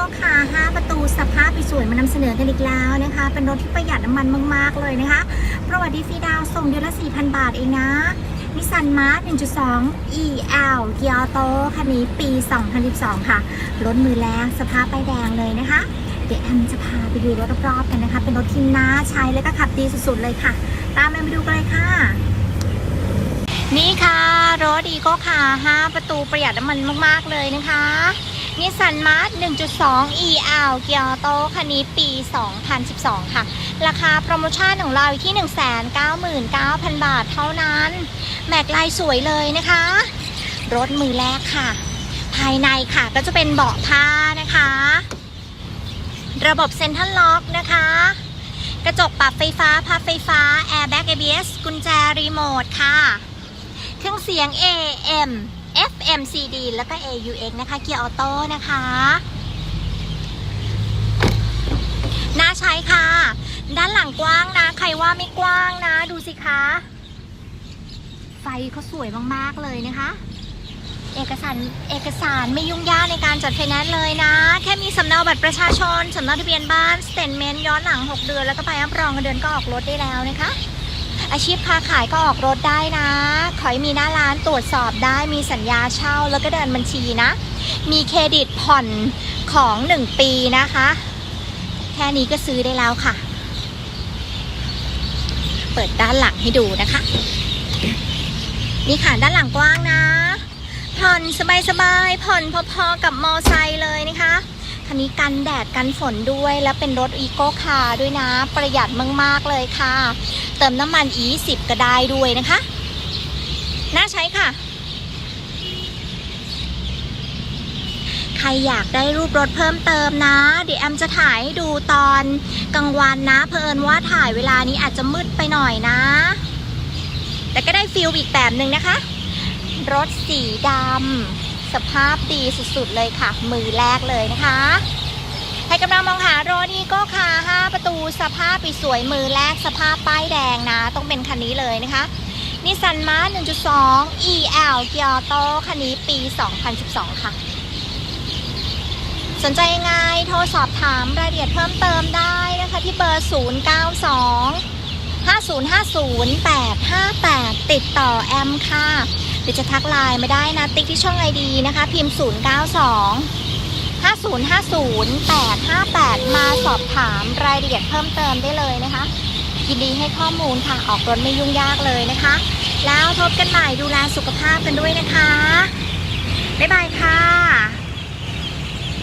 ก็คา5ประตูสภาพสวยมานำเสนอกันอีกแล้วนะคะ เป็นรถที่ประหยัดน้ำมันมาก ๆ เลยนะคะ ประวัติดีฟรีดาวส่งเดือนละ 4,000 บาทเองนะนิสสันมาร์ท1.2 EL เกียร์โตคันนี้ปี 2012 ค่ะ รถมือแรงสภาพป้ายแดงเลยนะคะ เดี๋ยวแอมจะพาไปดูรถรอบๆกันนะคะ เป็นรถที่น่าใช้และก็ขับดีสุดๆเลยค่ะ ตามแอมไปดูกันเลยค่ะนี่ค่ะ รถอีก้ค่ะ 5 ประตูประหยัดน้ำมันมาก ๆ เลยนะคะ นิสสันมาร์ท1.2 EL เกียร์โตคันนี้ปี 2012 ค่ะ ราคาโปรโมชั่นของเราอยู่ที่ 199,000 บาทเท่านั้น แม็กลายสวยเลยนะคะ รถมือแรกค่ะ ภายในค่ะก็จะเป็นเบาะผ้านะคะ ระบบเซ็นทรัลล็อกนะคะ กระจกปรับไฟฟ้าพับไฟฟ้าแอร์แบ็ก ABS กุญแจรีโมทค่ะ เครื่องเสียง AM FM CD แล้วก็ AUX นะคะ เกียร์ออโต้นะคะ น่าใช้ค่ะ ด้านหลังกว้างนะ ใครว่าไม่กว้างนะ ดูสิคะ ไฟเขาสวยมาก ๆ เลยนะคะ เอกสารเอกสารไม่ยุ่งยากในการจัดไฟแนนซ์เลยนะ แค่มีสำเนาบัตรประชาชน สำเนาทะเบียนบ้าน สเตทเมนต์ย้อนหลัง 6 เดือน แล้วก็ไปรับรองเงินเดือนก็ออกรถได้แล้วนะคะ อาชีพค้าขายก็ออกรถได้นะ ขอให้มีหน้าร้านตรวจสอบได้มีสัญญาเช่าแล้วก็เดินบัญชีนะ มีเครดิตผ่อนของ 1 ปีนะคะ แค่นี้ก็ซื้อได้แล้วค่ะ เปิดด้านหลังให้ดูนะคะ นี่ค่ะด้านหลังกว้างนะ ผ่อนสบายๆผ่อนพอๆกับมอไซค์เลยนะคะ คันนี้กันแดดกันฝนด้วยและเป็นรถอีโก้คาร์ด้วยนะ ประหยัดมาก ๆ เลยค่ะ เติมน้ำมัน E10 ก็ได้ด้วยนะคะ น่าใช้ค่ะ ใครอยากได้รูปรถเพิ่มเติมนะ เดี๋ยวแอมจะถ่ายให้ดูตอนกลางวันนะ เพอิญว่าถ่ายเวลานี้อาจจะมืดไปหน่อยนะ แต่ก็ได้ฟิลอีกแบบหนึ่งนะคะ รถสีดำ สภาพดีสุดๆเลยค่ะ มือแรกเลยนะคะใครกำลังมองหารถนี่ก็ค่ะ5ประตูสภาพปีสวยมือแรกสภาพป้ายแดงนะ ต้องเป็นคันนี้เลยนะคะนิสสันมาร์1.2 EL เกียร์โตคันนี้ปี 2012 ค่ะ สนใจยังไงโทรสอบถามรายละเอียดเพิ่มเติมได้นะคะ ที่เบอร์ 092 5050858 ติดต่อแอมค่ะ หรือจะทักไลน์มาได้นะ ติ๊กที่ช่องไอดีนะคะ พิมพ์ 092 5050858 มาสอบถามรายละเอียดเพิ่มเติมได้เลยนะคะยินดีให้ข้อมูลค่ะ ออกรถไม่ยุ่งยากเลยนะคะ แล้วพบกันใหม่ดูแลสุขภาพกันด้วยนะคะ บ๊ายบายค่ะ